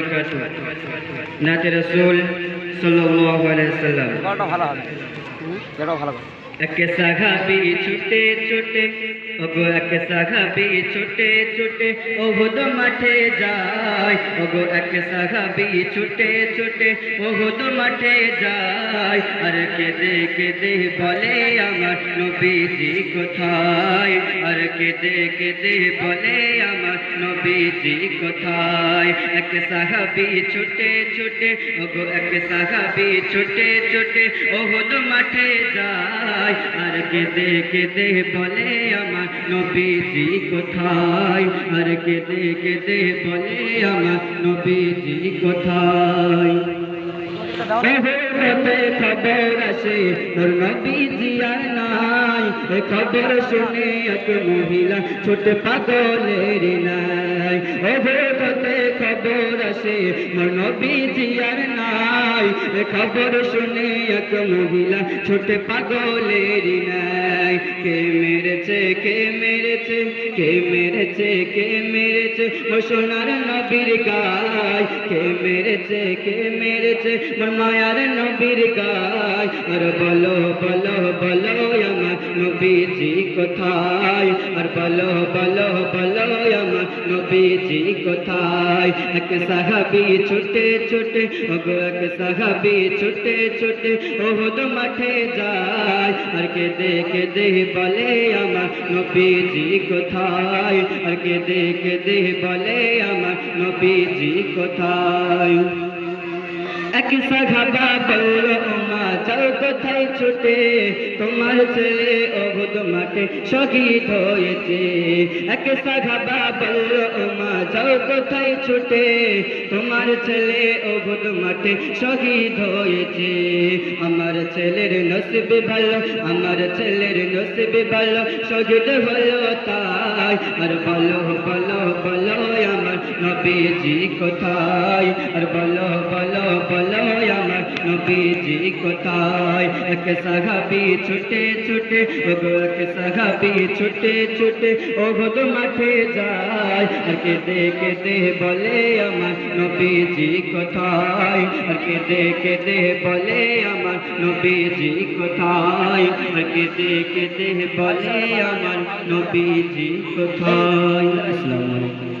রহমতুল্লাহ বরকাত নাতে রসুল সাল্লাল্লাহু আলাইহি সাল্লাম গানটা ভালো হবে এটাও ভালো হবে ছুটে ছুটে, ওগো একে সাঘাবি ছুটে ছুটে ও হুদ মাঠে যায়, ওগো একে সাঘাবি ছুটে ছুটে ও হুদ মাঠে যায়। আর কেঁদে কেঁদে বলে আমার নবীজি কোথায়? আর কেঁদে কেঁদে বলে আমার নবীজি কোথায়? এক সাহাবি ছুটে ছুটে, ওগো এক সাহাবি ছুটে ছুটে ওহুদ মাঠে যায়। আর কেঁদে কেঁদে বলে আমার নবীজি কোথায়? আর কেঁদে কেঁদে বলে আমার নবীজি কোথায়? খবর নাই। এ শুনে এক মহিলা ছোট পাগলের নাই। মুহূর্তে খবর আসে আর নাই। এ খবর শুনে এক মহিলা ছোটে পাগলের নাই। কে মেরেছে কে মেরেছে কে মেরেছে কে মেরেছে ও সোনার নবীর গায়। কে মেরেছে কে মেরেছে মোর মায়ার নবীর গায়। আর বলো বলো বলো নবীজি কোথায়? আর বলো বলো বলো, আমার নবীজি কোথায়? এক সাহাবি ছুটে ছুটে, ওগো, এক সাহাবি ছুটে ছুটে, ওহদ মাঠে যায়। আর কে দেখে দে বলে, আমার নবীজি কোথায়? আর কে দেখে দে বলে, আমার নবীজি কোথায়? এক সাঘাবা বলল যাও কোথায় ছুটে তোমার ছেলে অবুধ মাঠে শহীদ হয়েছে। এক সাঘাবা বলল মা যাও কোথায় ছুটে তোমার ছেলে অবুধ মাঠে শহীদ হয়েছে। আমার ছেলের নসিবে ভালো, আমার ছেলের নসিবে ভালো, শহীদ হলো তাই। আর বলো বলো বলো আমার নবীজি কোথায়? আর বলো বলো বলো নবীজি কোথায়? এক সাহাবি ছুটে ছুটে, ওগো এক সাহাবি ছুটে ছুটে ওগো মাঠে যায়। আর কে দেখে দে বলে আমার নবীজি কোথায়? আর কে দেখে দে বলে আমার নবীজি কোথায়? আর কে দেখে দে বলে আমার নবীজি কোথায়? আসসালামু আলাইকুম।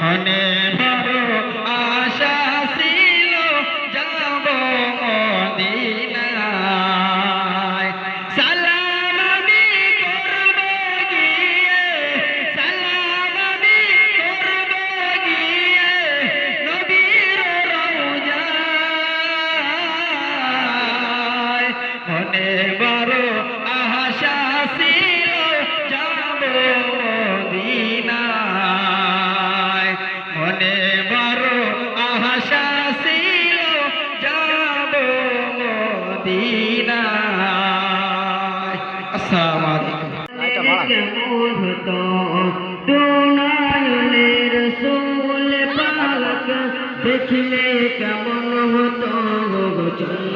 মনে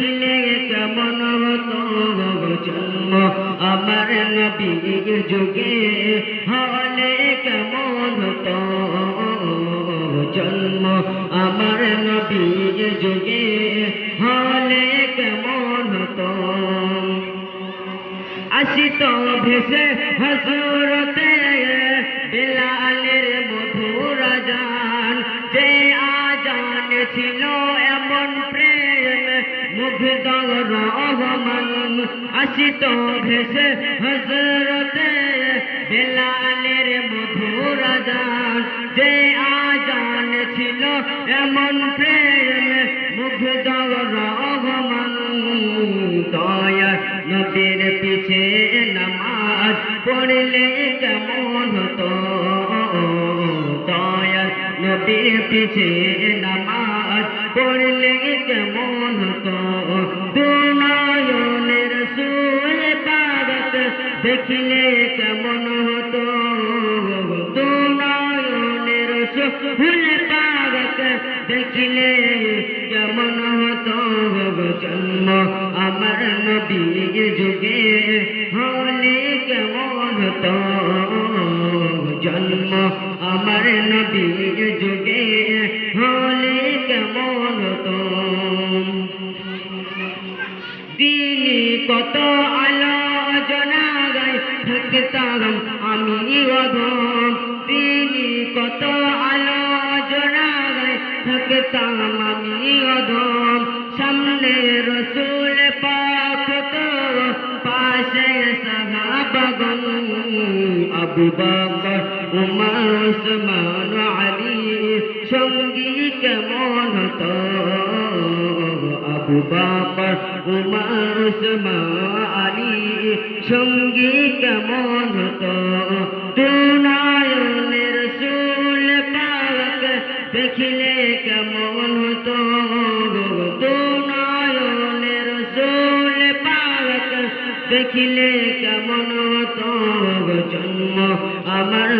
দেখিলে কেমন হতো জন্ম? আমার নবীর যুগে হলে জন্ম? আমার নবীর যুগে হলে কেমন হতো? আসিত ভেসে হসরতে বেলালের মধুর জান যে আজান ছিল এমন প্রেম মুগ্ধ রহমান আসিত ভেসে হসরতে বেলালের মধুর জান যে আজান ছিল এমন প্রেম মুগ্ধ রহমান, দয়া নবীর পিছে নামাজ পড়লে কেমন হতো? দয়া নবীর পিছে নামাজ পড়লে কেমন হতো দুনায়নের সুল পাগত দেখিলে কেমন হতো দুনায়নের সুল পাগত দেখিলে কেমন হতো জন্ম আমার নবীর যুগে হলে কেমন হতো জন্ম আমার নবীর যুগে হতো দিনে কত আলোচনা গাই থাকতাম আমি অধম দিনে কত আলোচনা গাই থাকতাম আমি অধম সামনে রসুল পাক তো, পাশে সাহাবাগন আবু বকর বকর উমর উসমান আলী সঙ্গী কেমন হতো দুনায়নের সুল পাক দেখিলে কেমন হতো দুনায়নের সুল পাক দেখিলে কেমন হতো জন্ম আমার